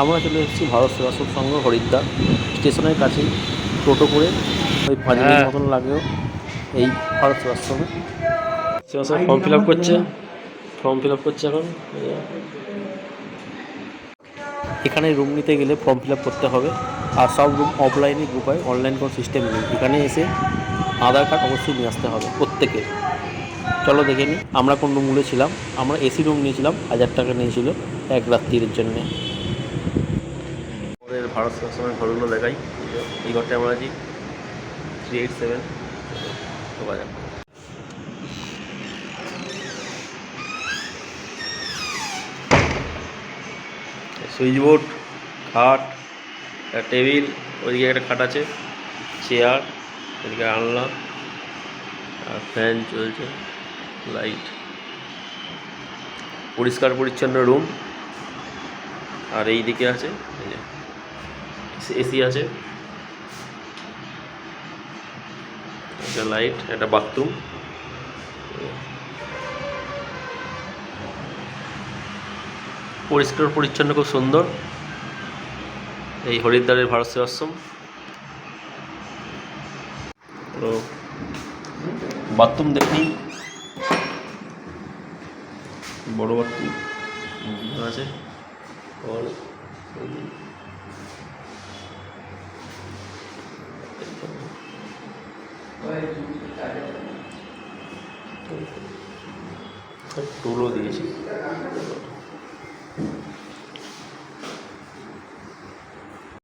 আমরা চলে এসেছি ভারত সেবাশ্রম সংঘ হরিদ্বার। স্টেশনের কাছেই টোটো করে ওই পাঁচ মিনিট হ্যাঁ। মতন লাগেও এই ভারত সেবাশ্রমে। সেবাশ্রম ফর্ম ফিল আপ করছে। ফর্ম ফিল আপ করছে এখন। এখানে রুম নিতে গেলে ফর্ম ফিল আপ করতে হবে। আর সব রুম অফলাইনে গ্রুপ হয় অনলাইন কোনো সিস্টেম নেই। এখানে এসে আধার কার্ড অবশ্যই নিয়ে আসতে হবে প্রত্যেকে। চলো দেখে নিই আমরা কোন রুমগুলো ছিলাম। আমরা এসি রুম নিয়েছিলাম হাজার টাকা নিয়েছিল এক রাত্রির জন্যে। ভারত সেবাশ্রমের ঘরগুলো দেখাই। এই ঘরটা আমরা আছি three eight seven switch board, খাট, একটা টেবিল, ওইদিকে একটা খাট আছে, চেয়ার, এদিকে আনলা আর ফ্যান চলছে, লাইট। পরিষ্কার পরিচ্ছন্ন রুম। আর এই দিকে আছে, এই যে এসি আছে। একটা লাইট একটা বাথরুম পরিষ্কার, পরিচ্ছন্ন, খুব সুন্দর। এই হরিদ্বারের ভারত সেবাশ্রম তো বাথরুম দেখি। বড় বাথরুম আছে। টুলও দিয়েছি